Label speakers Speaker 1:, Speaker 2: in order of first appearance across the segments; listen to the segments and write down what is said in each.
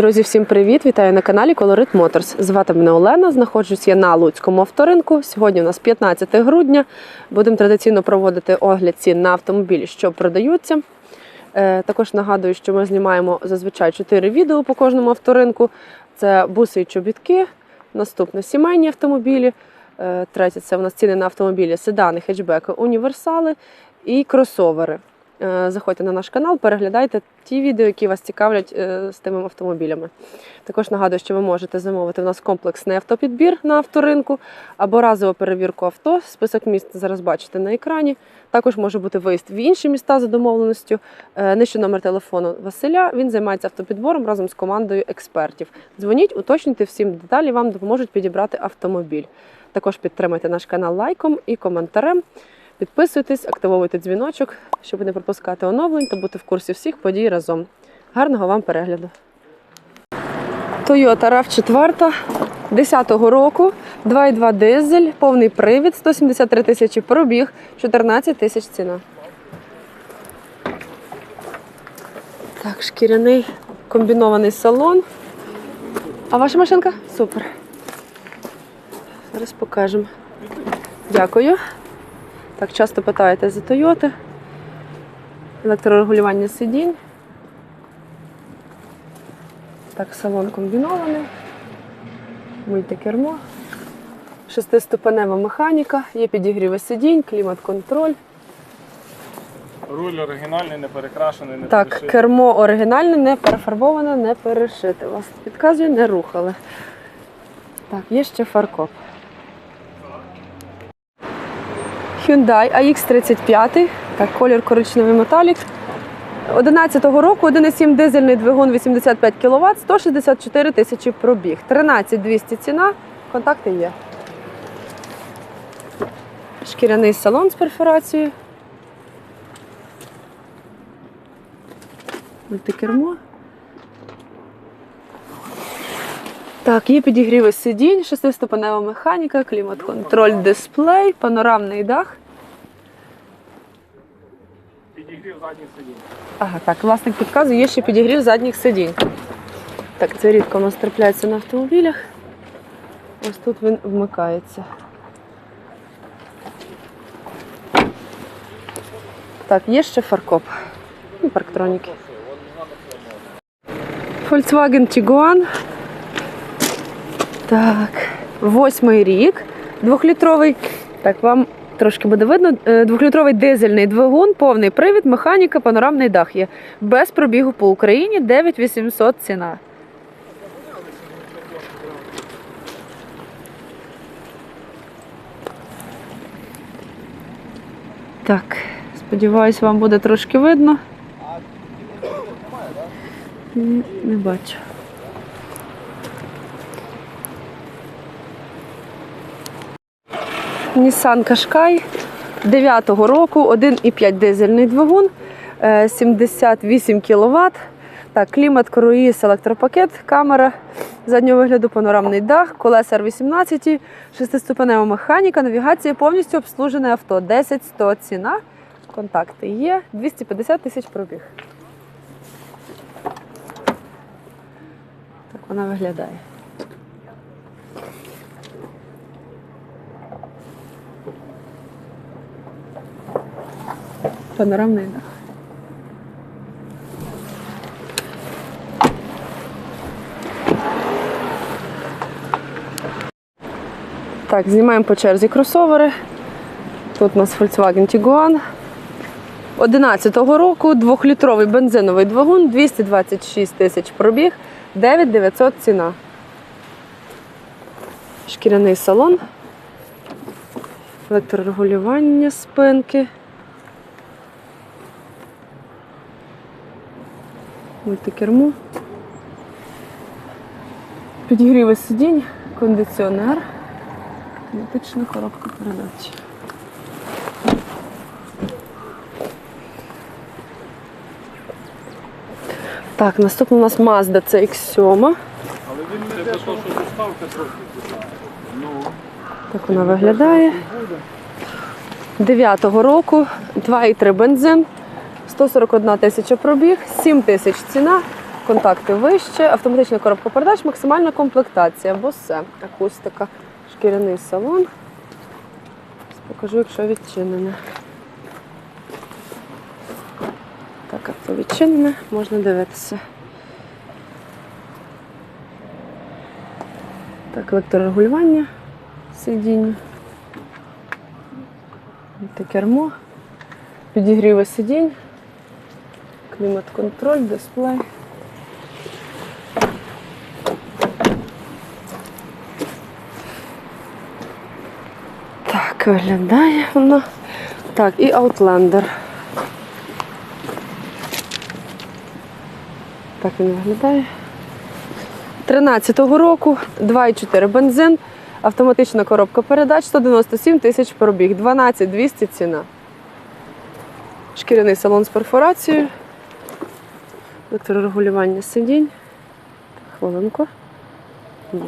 Speaker 1: Друзі, всім привіт! Вітаю на каналі Colorit Motors. Звати мене Олена. Знаходжусь я на Луцькому авторинку. Сьогодні у нас 15 грудня. Будемо традиційно проводити огляд цін на автомобілі, що продаються. Е, Також нагадую, що ми знімаємо зазвичай 4 відео по кожному авторинку. Це буси і чобітки, наступне сімейні автомобілі. Е, Третє це у нас ціни на автомобілі, седани, хетчбеки, універсали і кросовери. Е, Заходьте на наш канал, переглядайте ті відео, які вас цікавлять е, з тими автомобілями. Також нагадую, що ви можете замовити у нас комплексний автопідбір на авторинку або разову перевірку авто. Список міст зараз бачите на екрані. Також може бути виїзд в інші міста за домовленістю. Е, Нижче номер телефону Василя. Він займається автопідбором разом з командою експертів. Дзвоніть, уточнюйте всім деталі, вам допоможуть підібрати автомобіль. Також підтримайте наш канал лайком і коментарем. Підписуйтесь, активовуйте дзвіночок, щоб не пропускати оновлень та бути в курсі всіх подій разом. Гарного вам перегляду! Toyota RAV4 10-го року, 2,2 дизель, повний привід, 173 тисячі пробіг, 14 тисяч ціна. Так, шкіряний комбінований салон. А ваша машинка? Супер. Зараз покажемо. Дякую. Так, часто питаєте за Toyota. Електрорегулювання сидінь. Так, салон комбінований. Мультикермо. Шестиступенева механіка, є підігріви сидінь, клімат-контроль.
Speaker 2: Руль оригінальний, не перекрашений, не
Speaker 1: Так,
Speaker 2: перешитий.
Speaker 1: кермо оригінальне, не перефарбоване, не перешите. Вас підказує, не рухали. Так, є ще фаркоп. Hyundai AX35, так, колір коричневий металік. 11-го року 1,7 дизельний двигун 85 кВт, 164 тисячі пробіг. 13 200 ціна, контакти є. Шкіряний салон з перфорацією. Мультикермо. Так, є підігріви сидінь, шестиступенева механіка, клімат-контроль, дисплей, панорамний дах.
Speaker 2: Підігрів задніх сидінь.
Speaker 1: Ага, так, власник підказує, є ще підігрів задніх сидінь. Так, це рідко у нас трапляється на автомобілях. Ось тут він вмикається. Так, є ще фаркоп. І парктроніки. Volkswagen Tiguan. Так, восьмий рік. Двохлітровий. Так, вам трошки буде видно. Е, Двохлітровий дизельний двигун, повний привід, механіка, панорамний дах є. Без пробігу по Україні 9800 ціна. Так, сподіваюсь, вам буде трошки видно. Не бачу. Nissan Qashqai 9-го року, 1,5 дизельний двигун, е, 78 кВт. Так, клімат, круїз, електропакет, камера заднього вигляду, панорамний дах, колеса R18, шестиступенева механіка, навігація, повністю обслужене авто. 10 100 ціна. Контакти є, 250 тисяч пробіг. Так вона виглядає. Панорамний дах. Так, знімаємо по черзі кросовери. Тут у нас Volkswagen Tiguan. 11-го року двохлітровий бензиновий двигун, 226 тисяч пробіг, 9900 ціна. Шкіряний салон, електрорегулювання спинки. Мультикермо. Підігріви сидінь, кондиціонер, автоматична коробка передач. Так, наступна у нас Mazda CX-7.
Speaker 2: Але він не те, що доставка трохи. Ну,
Speaker 1: Так вона виглядає. 9-го року, 2,3 бензин, 141 тисяча пробіг, 7 тисяч ціна. контакти вище, автоматична коробка передач, максимальна комплектація, босе, акустика, шкіряний салон. Покажу, якщо відчинене. Так, авто відчинене, можна дивитися. Так, електрорегулювання сидіння. Та кермо, підігріви сидінь, клімат-контроль, дисплей. Так, виглядає воно. Так, і Outlander. Так він виглядає. 13-го року, 2,4 бензин, автоматична коробка передач, 197 тисяч пробіг, 12 200 ціна. Шкіряний салон з перфорацією. Електрорегулювання сидінь. Хвилинку. Є.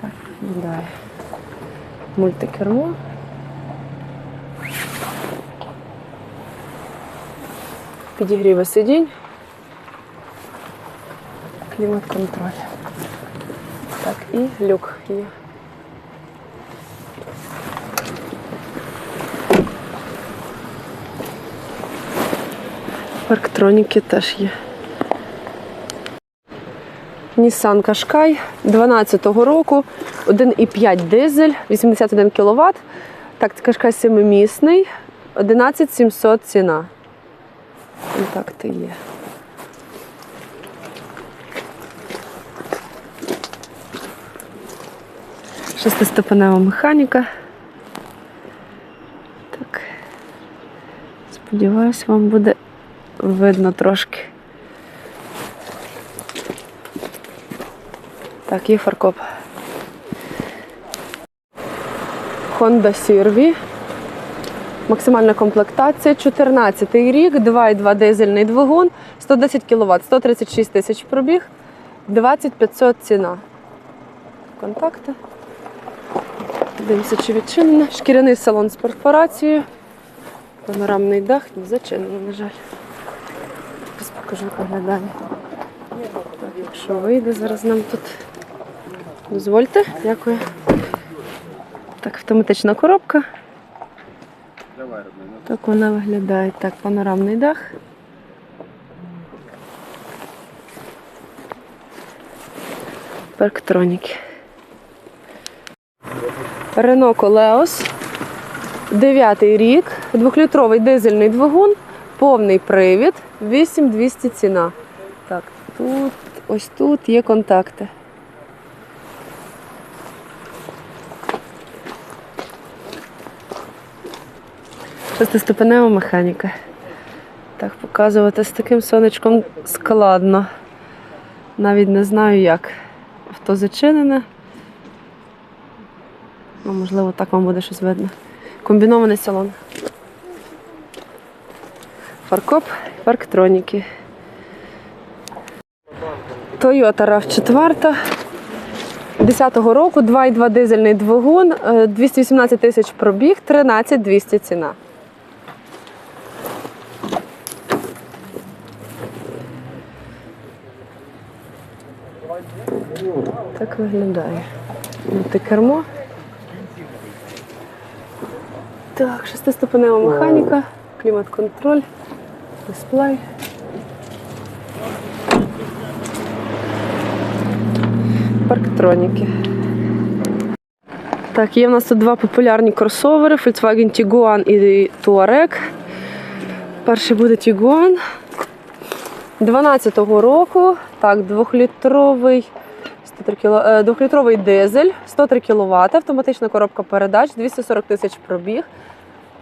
Speaker 1: Так, виглядає. Мультикермо. Підігріви сидінь. Клімат-контроль. Так, і люк є. Парктроніки теж є. Nissan Qashqai 12-го року, 1,5 дизель, 81 кВт. Так, Qashqai 7-місний, 11700 ціна. Контакти є. Шестиступенева механіка. Так. Сподіваюсь, вам буде видно трошки. Так, є фаркоп. Honda CR-V. Максимальна комплектація 14 рік, 2,2 дизельний двигун, 110 кВт, 136 тисяч пробіг, 2500 ціна. Контакти. Дивимося, чи відчинено. Шкіряний салон з перфорацією. Панорамний дах не зачинено, на жаль. Покажу, як виглядає. Якщо вийде, зараз нам тут. Дозвольте, дякую. Так, автоматична коробка. Так вона виглядає. Так, панорамний дах. Парктроніки. Рено Колеос. Дев'ятий рік. Двохлітровий дизельний двигун, повний привід, 8200 ціна. Так, тут, ось тут є контакти. Шестиступенева механіка. Так, показувати з таким сонечком складно. Навіть не знаю як. Авто зачинене. Ну, можливо, так вам буде щось видно. Комбінований салон. Фаркоп, парктроніки. Toyota RAV4. 10-го року, 2,2 дизельний двигун, е, 218 тисяч пробіг, 13 200 ціна. Так виглядає. Мультикермо. Так, шестиступенева механіка, клімат-контроль, дисплей. Парктроніки. Так, є в нас тут два популярні кросовери: Volkswagen Tiguan і Touareg. Перший буде Tiguan. 12-го року. Так, двохлітровий, 103 кіло- е, двохлітровий дизель, 103 кВт, автоматична коробка передач, 240 тисяч пробіг.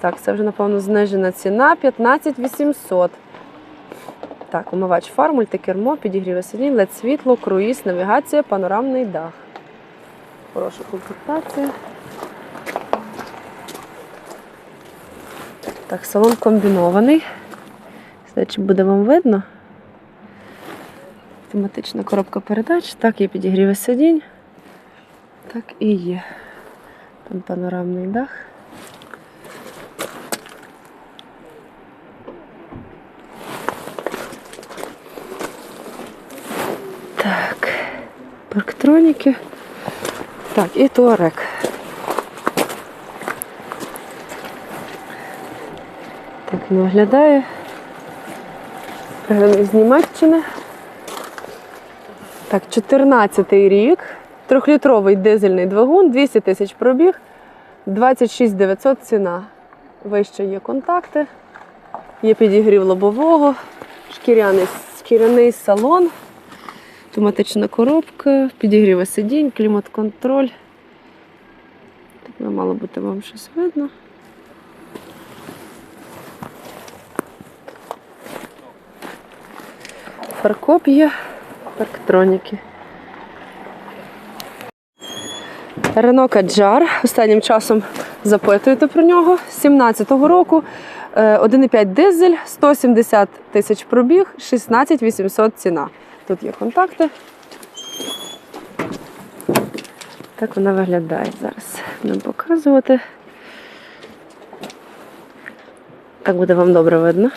Speaker 1: Так, це вже, напевно, знижена ціна 15 800. Так, умивач фар, мультикермо, підігріве сидінь, лед світло, круїз, навігація, панорамний дах. Хороша комплектація. Так, салон комбінований. Знаю, чи буде вам видно. Автоматична коробка передач. Так, є підігріве сидінь. Так і є. Там панорамний дах. Парктроніки. Так, і туарек. Так він виглядає. Прямо з Німеччини. Так, 14 рік. Трьохлітровий дизельний двигун, 200 тисяч пробіг, 26 900 ціна. Вище є контакти, є підігрів лобового, шкіряний, шкіряний салон, автоматична коробка, підігріви сидінь, клімат-контроль. Так би мало бути вам щось видно. Фаркоп є, парктроніки. Рено Каджар. Останнім часом запитуєте про нього. 17-го року. Е, 1,5 дизель, 170 тисяч пробіг, 16 800 ціна. Тут є контакти. Так вона виглядає зараз. Будемо показувати. Так буде вам добре видно.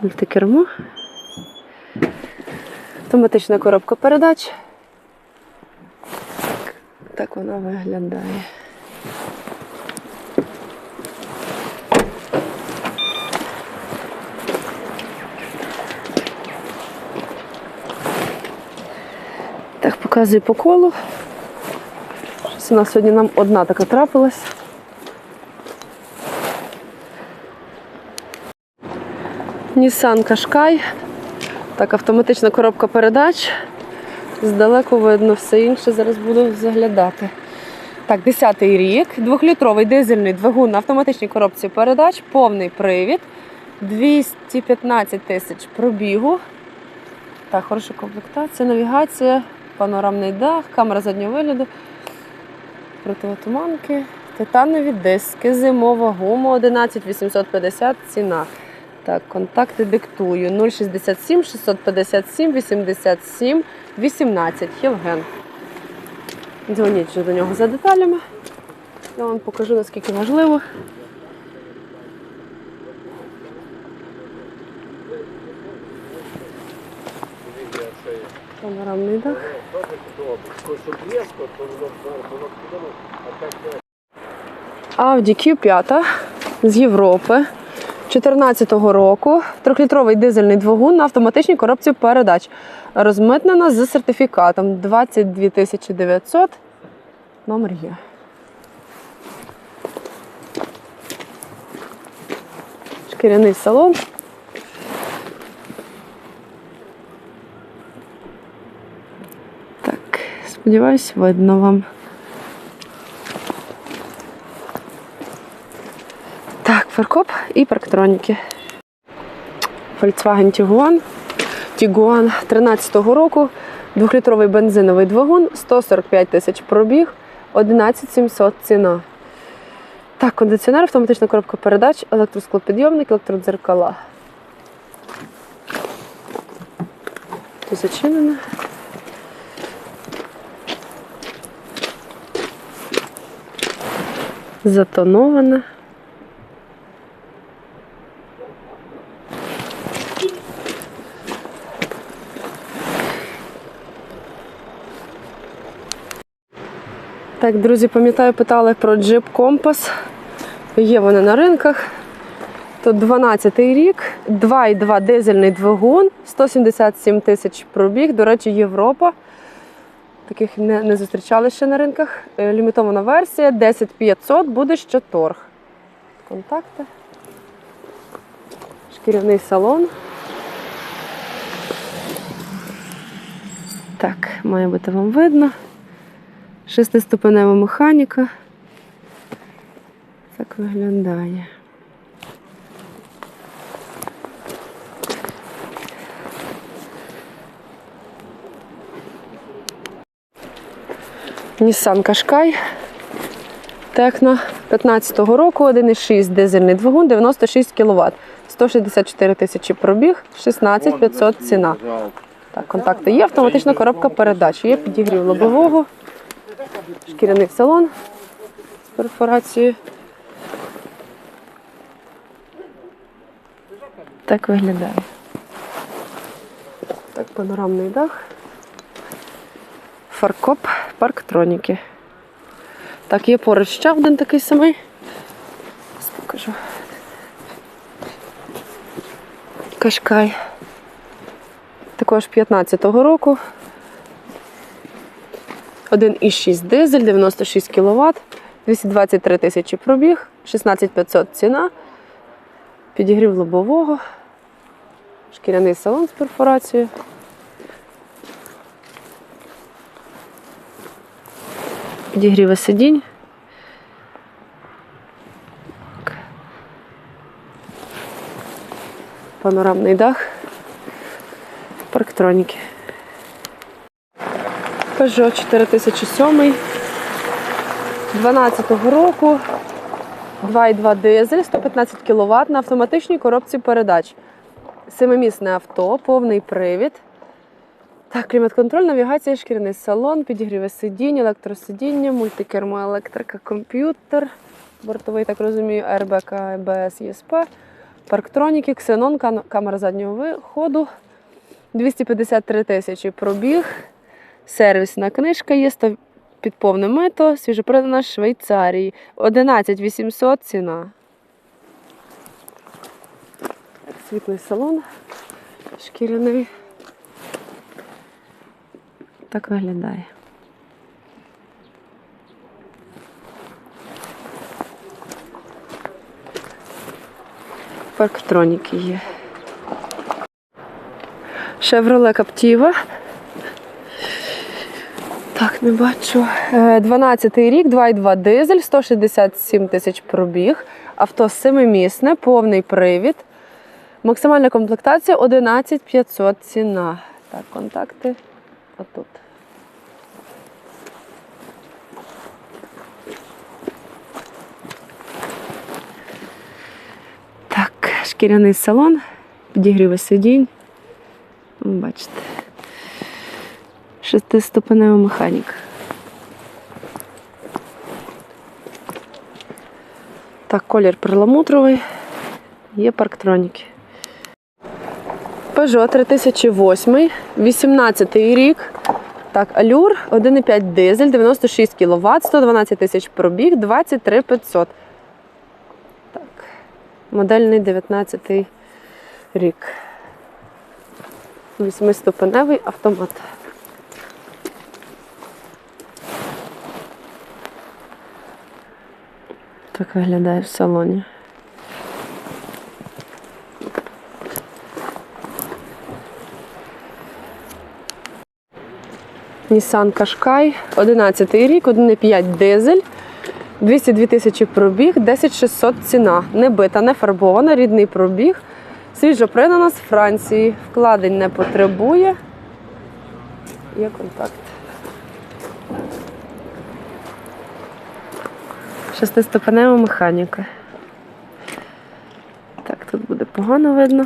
Speaker 1: Мультикермо. Автоматична коробка передач. Так вона виглядає. Показую по колу. Щось у нас сьогодні нам одна така трапилась. Nissan Qashqai. Так, автоматична коробка передач. Здалеку видно все інше. Зараз буду заглядати. Так, 10-й рік. Двохлітровий дизельний двигун на автоматичній коробці передач, повний привід. 215 тисяч пробігу. Так, хороша комплектація, навігація, панорамний дах, камера заднього вигляду, противотуманки, титанові диски, зимова гума 11 850 ціна. Так, контакти диктую 067 657 87 18. Євген. Дзвоніть до нього за деталями. Я вам покажу, наскільки важливо. Панорамний дах. Audi Q5 з Європи 2014 року. Трьохлітровий дизельний двигун на автоматичній коробці передач. Розмитнена з сертифікатом 22 900. Номер є. Шкіряний салон. Так, сподіваюсь, видно вам. Так, фаркоп і парктроніки. Volkswagen Tiguan. Tiguan 13-го року. Двохлітровий бензиновий двигун, 145 тисяч пробіг, 11 700 ціна. Так, кондиціонер, автоматична коробка передач, електросклопідйомник, електродзеркала. Тут зачинено. Затоноване. Так, друзі, пам'ятаю, питали про джип компас. Є вони на ринках. Тут 12-й рік, 2,2 дизельний двигун, 177 тисяч пробіг. До речі, Європа. Таких не, не зустрічали ще на ринках. Е, Лімітована версія 10500, буде ще торг. Контакти. Шкіряний салон. Так, має бути вам видно. Шестиступенева механіка. Так виглядає. Nissan Qashqai. Техно 15-го року, 1,6 дизельний двигун, 96 кВт. 164 тисячі пробіг, 16 500 ціна. Так, контакти є, автоматична коробка передач. Є підігрів лобового, шкіряний салон з перфорацією. Так виглядає. Так, Панорамний дах. Фаркоп, парктроніки. Так, є поруч ще один такий самий. Зараз покажу. Кашкай. Також 15-го року. 1,6 дизель, 96 кВт, 223 тисячі пробіг, 16500 ціна, підігрів лобового, шкіряний салон з перфорацією. Підігріви сидінь. Панорамний дах. Парктроніки. Peugeot 4007 12-го року. 2,2 дизель, 115 кВт на автоматичній коробці передач. Семимісне авто, повний привід. Так, клімат-контроль, навігація, шкіряний салон, підігріве сидінь, електросидіння, мультикермо, електрика, комп'ютер, бортовий, так розумію, РБК, АБС, ЄСП, парктроніки, ксенон, камера заднього виходу, 253 тисячі пробіг, сервісна книжка є, 100 під повне мито, свіжопродана Швейцарії, 11 800 ціна. Світлий салон, шкіряний. Так виглядає. Парктроніки є. Chevrolet Captiva. Так, не бачу. Е, 12-й рік, 2,2 дизель, 167 тисяч пробіг. Авто семимісне, повний привід. Максимальна комплектація 11 500 ціна. Так, контакти отут. Так, шкіряний салон, підігріви сидінь. Бачите. Шестиступенева механіка. Так, колір перламутровий. Є парктроніки. Peugeot 3008, 18 рік. Так, Allure, 1,5 дизель, 96 кВт, 112 тисяч пробіг, 23 500. Модельний 19 рік. Восьмиступеневий автомат. Так виглядає в салоні. Nissan Qashqai, 11 рік, 1,5 дизель, 202 тисячі пробіг, 10600 ціна. Не бита, не фарбована, рідний пробіг. Свіжо придана з Франції. Вкладень не потребує. Є контакт. Шестиступенева механіка. Так, тут буде погано видно.